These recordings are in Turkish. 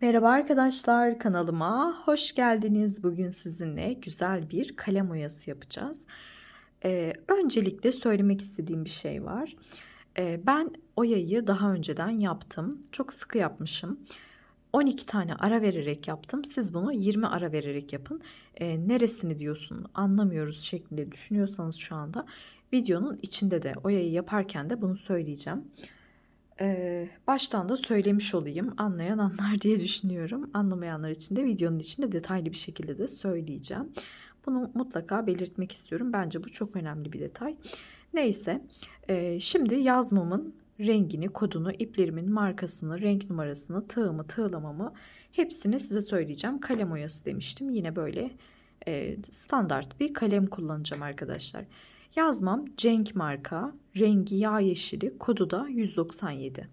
Merhaba arkadaşlar kanalıma hoş geldiniz. Bugün sizinle güzel bir kalem oyası yapacağız. Ee, öncelikle söylemek istediğim bir şey var. Ee, ben oyayı daha önceden yaptım. Çok sıkı yapmışım. 12 tane ara vererek yaptım. Siz bunu 20 ara vererek yapın. Ee, neresini diyorsun anlamıyoruz şeklinde düşünüyorsanız şu anda videonun içinde de oyayı yaparken de bunu söyleyeceğim. Ee, baştan da söylemiş olayım. Anlayan anlar diye düşünüyorum. Anlamayanlar için de videonun içinde detaylı bir şekilde de söyleyeceğim. Bunu mutlaka belirtmek istiyorum. Bence bu çok önemli bir detay. Neyse. e, şimdi yazmamın rengini, kodunu, iplerimin markasını, renk numarasını, tığımı, tığlamamı hepsini size söyleyeceğim. Kalem oyası demiştim. Yine böyle e, standart bir kalem kullanacağım arkadaşlar. Yazmam Cenk marka, rengi yağ yeşili, kodu da 197.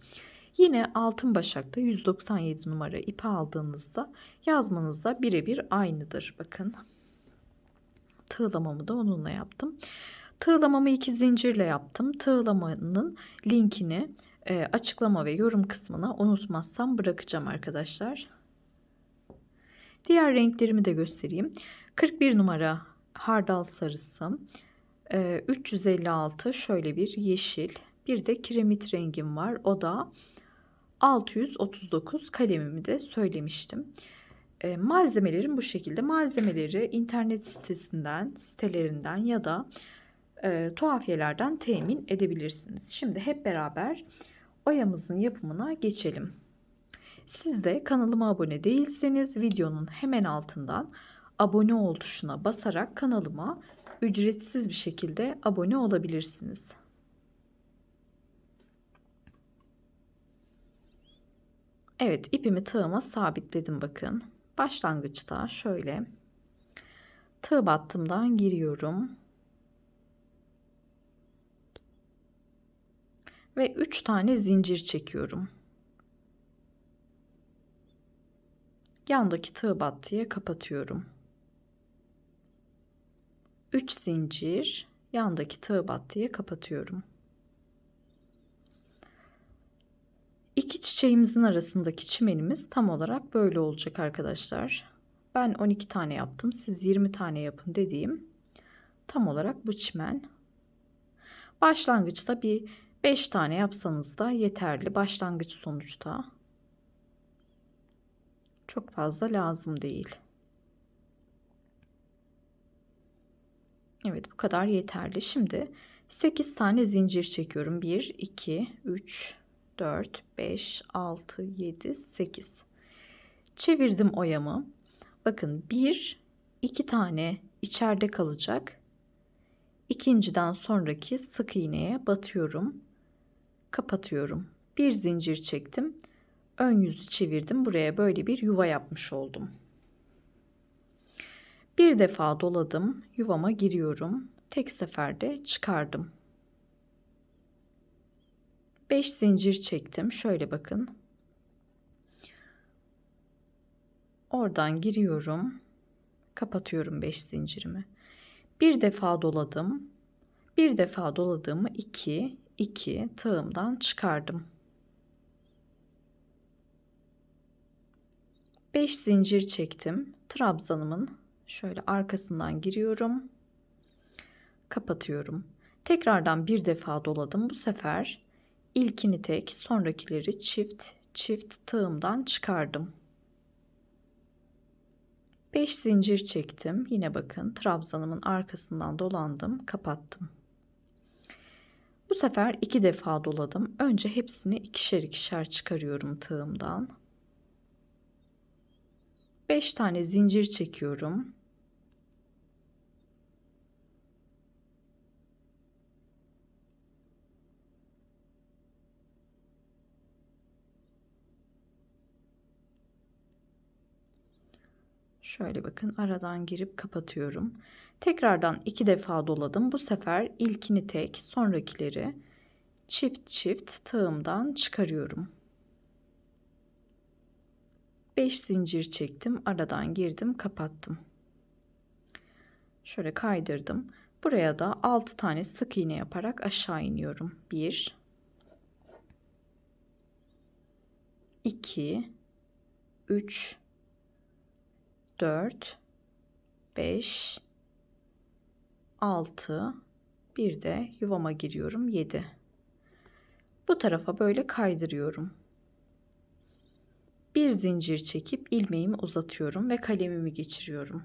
Yine altın başakta 197 numara ipi aldığınızda yazmanızda birebir aynıdır. Bakın tığlamamı da onunla yaptım. Tığlamamı iki zincirle yaptım. Tığlamanın linkini e, açıklama ve yorum kısmına unutmazsam bırakacağım arkadaşlar. Diğer renklerimi de göstereyim. 41 numara hardal sarısı, 356 şöyle bir yeşil, bir de kiremit rengim var. O da 639 kalemimi de söylemiştim. E, malzemelerim bu şekilde. Malzemeleri internet sitesinden, sitelerinden ya da e, tuhafiyelerden temin edebilirsiniz. Şimdi hep beraber oyamızın yapımına geçelim. Siz de kanalıma abone değilseniz videonun hemen altından abone ol tuşuna basarak kanalıma ücretsiz bir şekilde abone olabilirsiniz. Evet ipimi tığıma sabitledim bakın. Başlangıçta şöyle tığ battımdan giriyorum. Ve 3 tane zincir çekiyorum. Yandaki tığ battıya kapatıyorum. 3 zincir yandaki tığ battıya kapatıyorum. İki çiçeğimizin arasındaki çimenimiz tam olarak böyle olacak arkadaşlar. Ben 12 tane yaptım. Siz 20 tane yapın dediğim tam olarak bu çimen. Başlangıçta bir 5 tane yapsanız da yeterli. Başlangıç sonuçta. Çok fazla lazım değil. Evet bu kadar yeterli. Şimdi 8 tane zincir çekiyorum. 1, 2, 3, 4, 5, 6, 7, 8. Çevirdim oyamı. Bakın 1, 2 tane içeride kalacak. İkinciden sonraki sık iğneye batıyorum. Kapatıyorum. Bir zincir çektim. Ön yüzü çevirdim. Buraya böyle bir yuva yapmış oldum. Bir defa doladım, yuvama giriyorum. Tek seferde çıkardım. 5 zincir çektim. Şöyle bakın. Oradan giriyorum. Kapatıyorum 5 zincirimi. Bir defa doladım. Bir defa doladığımı 2 2 tığımdan çıkardım. 5 zincir çektim. Trabzanımın Şöyle arkasından giriyorum. Kapatıyorum. Tekrardan bir defa doladım. Bu sefer ilkini tek, sonrakileri çift çift tığımdan çıkardım. 5 zincir çektim. Yine bakın trabzanımın arkasından dolandım, kapattım. Bu sefer iki defa doladım. Önce hepsini ikişer ikişer çıkarıyorum tığımdan. 5 tane zincir çekiyorum. Şöyle bakın aradan girip kapatıyorum. Tekrardan iki defa doladım. Bu sefer ilkini tek, sonrakileri çift çift tığımdan çıkarıyorum. 5 zincir çektim. Aradan girdim, kapattım. Şöyle kaydırdım. Buraya da 6 tane sık iğne yaparak aşağı iniyorum. 1 2 3 4 5 6 bir de yuvama giriyorum 7 bu tarafa böyle kaydırıyorum bir zincir çekip ilmeğimi uzatıyorum ve kalemimi geçiriyorum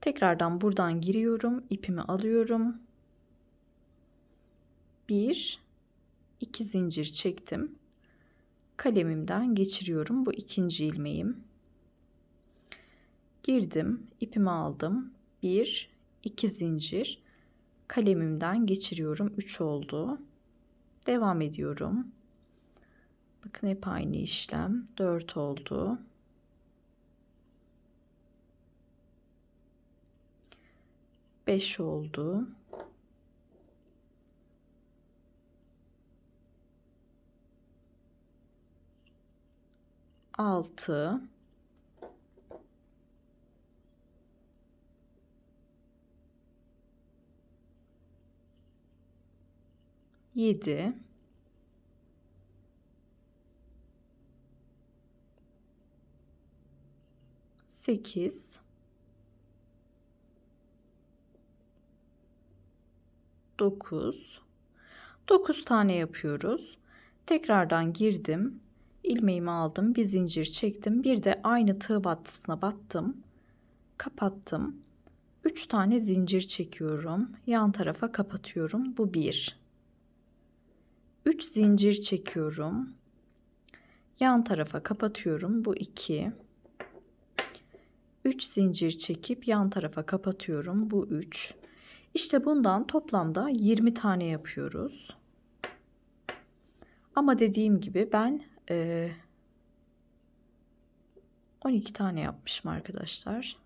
Tekrardan buradan giriyorum. ipimi alıyorum. Bir, iki zincir çektim. Kalemimden geçiriyorum. Bu ikinci ilmeğim. Girdim. ipimi aldım. Bir, iki zincir. Kalemimden geçiriyorum. Üç oldu. Devam ediyorum. Bakın hep aynı işlem. Dört oldu. 5 oldu. Altı. Yedi. Sekiz. 9 9 tane yapıyoruz. Tekrardan girdim. ilmeğimi aldım. Bir zincir çektim. Bir de aynı tığ battısına battım. Kapattım. 3 tane zincir çekiyorum. Yan tarafa kapatıyorum. Bu 1. 3 zincir çekiyorum. Yan tarafa kapatıyorum. Bu 2. 3 zincir çekip yan tarafa kapatıyorum. Bu 3. İşte bundan toplamda 20 tane yapıyoruz. Ama dediğim gibi ben e, 12 tane yapmışım arkadaşlar.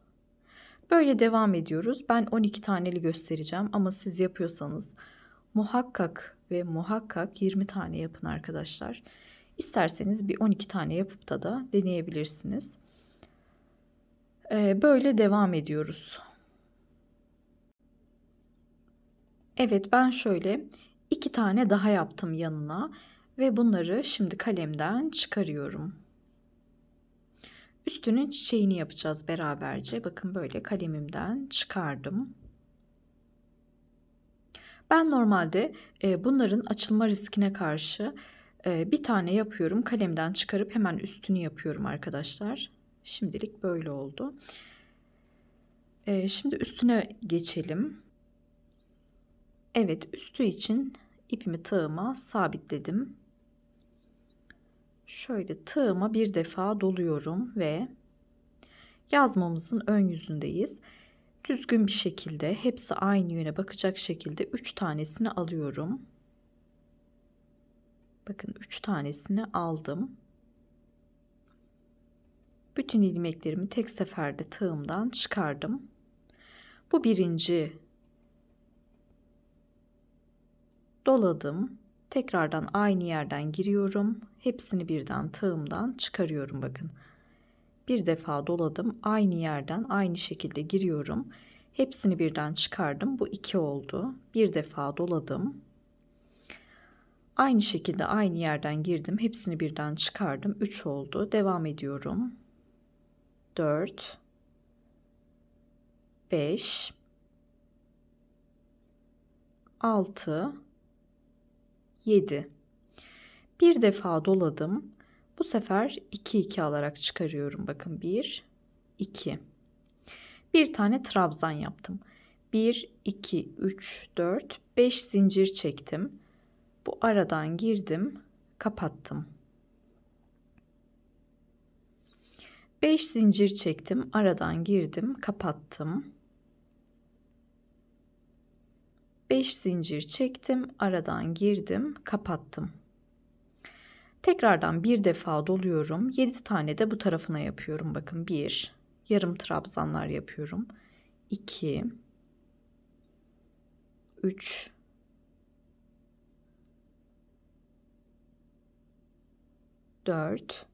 Böyle devam ediyoruz. Ben 12 taneli göstereceğim ama siz yapıyorsanız muhakkak ve muhakkak 20 tane yapın arkadaşlar. İsterseniz bir 12 tane yapıp da da deneyebilirsiniz. Ee, böyle devam ediyoruz. Evet ben şöyle iki tane daha yaptım yanına ve bunları şimdi kalemden çıkarıyorum. Üstünün çiçeğini yapacağız beraberce. Bakın böyle kalemimden çıkardım. Ben normalde e, bunların açılma riskine karşı e, bir tane yapıyorum. Kalemden çıkarıp hemen üstünü yapıyorum arkadaşlar. Şimdilik böyle oldu. E, şimdi üstüne geçelim. Evet üstü için ipimi tığıma sabitledim. Şöyle tığıma bir defa doluyorum ve yazmamızın ön yüzündeyiz. Düzgün bir şekilde hepsi aynı yöne bakacak şekilde 3 tanesini alıyorum. Bakın 3 tanesini aldım. Bütün ilmeklerimi tek seferde tığımdan çıkardım. Bu birinci doladım. Tekrardan aynı yerden giriyorum. Hepsini birden tığımdan çıkarıyorum bakın. Bir defa doladım. Aynı yerden aynı şekilde giriyorum. Hepsini birden çıkardım. Bu iki oldu. Bir defa doladım. Aynı şekilde aynı yerden girdim. Hepsini birden çıkardım. 3 oldu. Devam ediyorum. 4 5 6 7. Bir defa doladım. Bu sefer 2 2 alarak çıkarıyorum. Bakın 1 2. Bir tane trabzan yaptım. 1 2 3 4 5 zincir çektim. Bu aradan girdim, kapattım. 5 zincir çektim, aradan girdim, kapattım. 5 zincir çektim, aradan girdim, kapattım. Tekrardan bir defa doluyorum. 7 tane de bu tarafına yapıyorum. Bakın 1 yarım trabzanlar yapıyorum. 2 3 4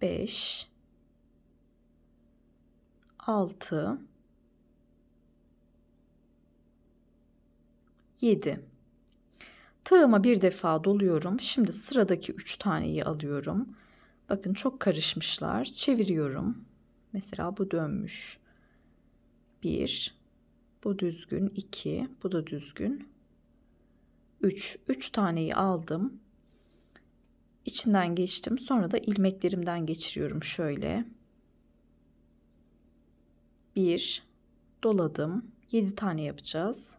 5 6 7. Tığıma bir defa doluyorum. Şimdi sıradaki 3 taneyi alıyorum. Bakın çok karışmışlar. Çeviriyorum. Mesela bu dönmüş. 1. Bu düzgün. 2. Bu da düzgün. 3. 3 taneyi aldım. İçinden geçtim. Sonra da ilmeklerimden geçiriyorum şöyle. 1 doladım. 7 tane yapacağız.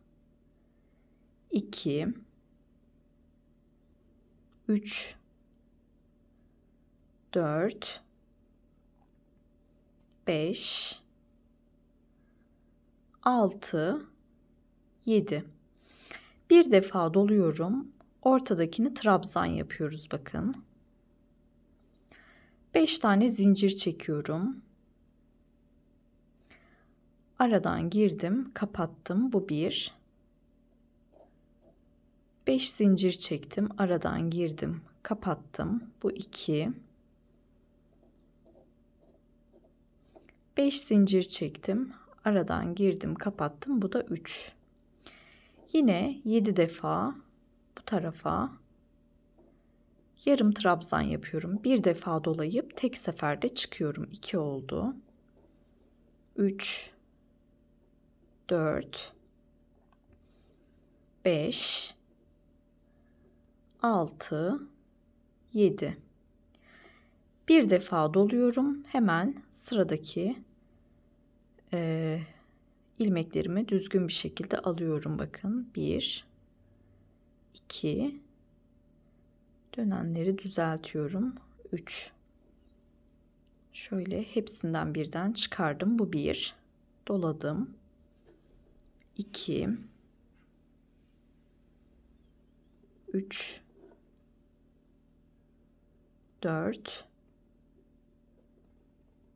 2 3 4 5 6 7 bir defa doluyorum. Ortadakini trabzan yapıyoruz bakın. 5 tane zincir çekiyorum. Aradan girdim, kapattım. Bu bir. 5 zincir çektim, aradan girdim, kapattım. Bu 2. 5 zincir çektim, aradan girdim, kapattım. Bu da 3. Yine 7 defa bu tarafa yarım trabzan yapıyorum. Bir defa dolayıp tek seferde çıkıyorum. 2 oldu. 3 4 5 6 7 bir defa doluyorum. Hemen sıradaki e, ilmeklerimi düzgün bir şekilde alıyorum. Bakın 1 2 dönenleri düzeltiyorum. 3 şöyle hepsinden birden çıkardım. Bu bir doladım. 2 3 4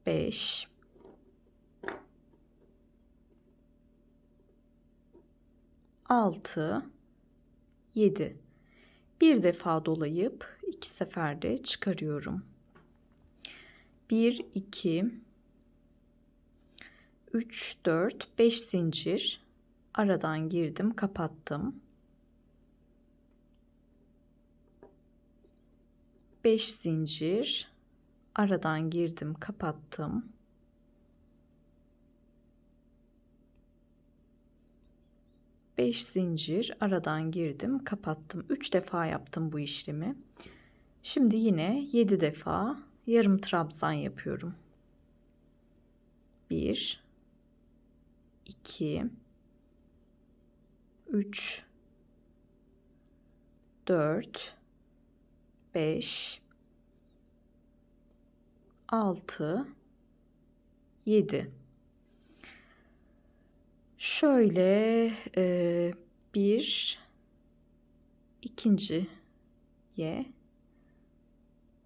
5 6 7 bir defa dolayıp iki seferde çıkarıyorum. 1 2 3 4 5 zincir aradan girdim, kapattım. 5 zincir aradan girdim, kapattım. Beş zincir aradan girdim, kapattım. Üç defa yaptım bu işlemi. Şimdi yine yedi defa yarım trabzan yapıyorum. Bir, iki, 3 4 5 6 7 şöyle e, bir ikinci ye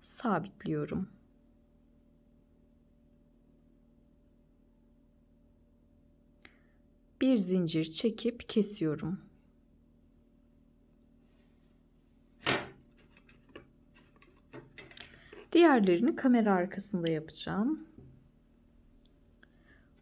sabitliyorum. bir zincir çekip kesiyorum. Diğerlerini kamera arkasında yapacağım.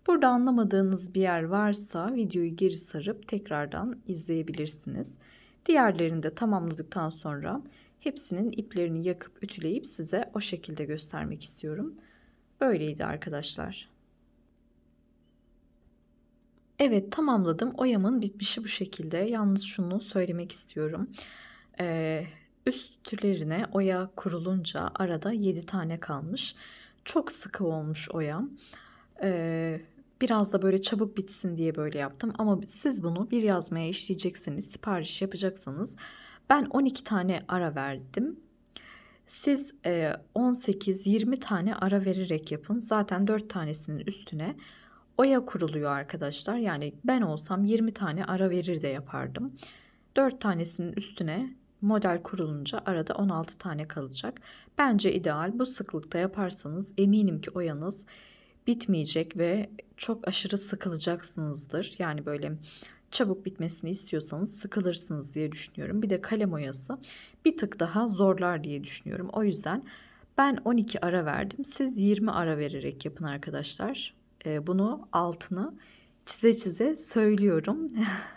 Burada anlamadığınız bir yer varsa videoyu geri sarıp tekrardan izleyebilirsiniz. Diğerlerini de tamamladıktan sonra hepsinin iplerini yakıp ütüleyip size o şekilde göstermek istiyorum. Böyleydi arkadaşlar. Evet tamamladım. Oyamın bitmişi bu şekilde. Yalnız şunu söylemek istiyorum. Ee, üstlerine oya kurulunca arada 7 tane kalmış. Çok sıkı olmuş oyam. Ee, biraz da böyle çabuk bitsin diye böyle yaptım. Ama siz bunu bir yazmaya işleyecekseniz, sipariş yapacaksanız ben 12 tane ara verdim. Siz 18-20 e, tane ara vererek yapın. Zaten 4 tanesinin üstüne oya kuruluyor arkadaşlar. Yani ben olsam 20 tane ara verir de yapardım. 4 tanesinin üstüne model kurulunca arada 16 tane kalacak. Bence ideal. Bu sıklıkta yaparsanız eminim ki oyanız bitmeyecek ve çok aşırı sıkılacaksınızdır. Yani böyle çabuk bitmesini istiyorsanız sıkılırsınız diye düşünüyorum. Bir de kalem oyası bir tık daha zorlar diye düşünüyorum. O yüzden ben 12 ara verdim. Siz 20 ara vererek yapın arkadaşlar. Ee, bunu altını çize çize söylüyorum.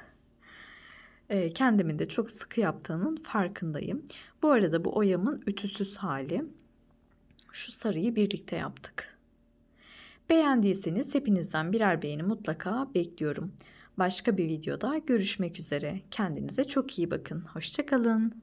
Eee, kendimin de çok sıkı yaptığının farkındayım. Bu arada bu oyamın ütüsüz hali. Şu sarıyı birlikte yaptık. Beğendiyseniz hepinizden birer beğeni mutlaka bekliyorum. Başka bir videoda görüşmek üzere. Kendinize çok iyi bakın. Hoşça kalın.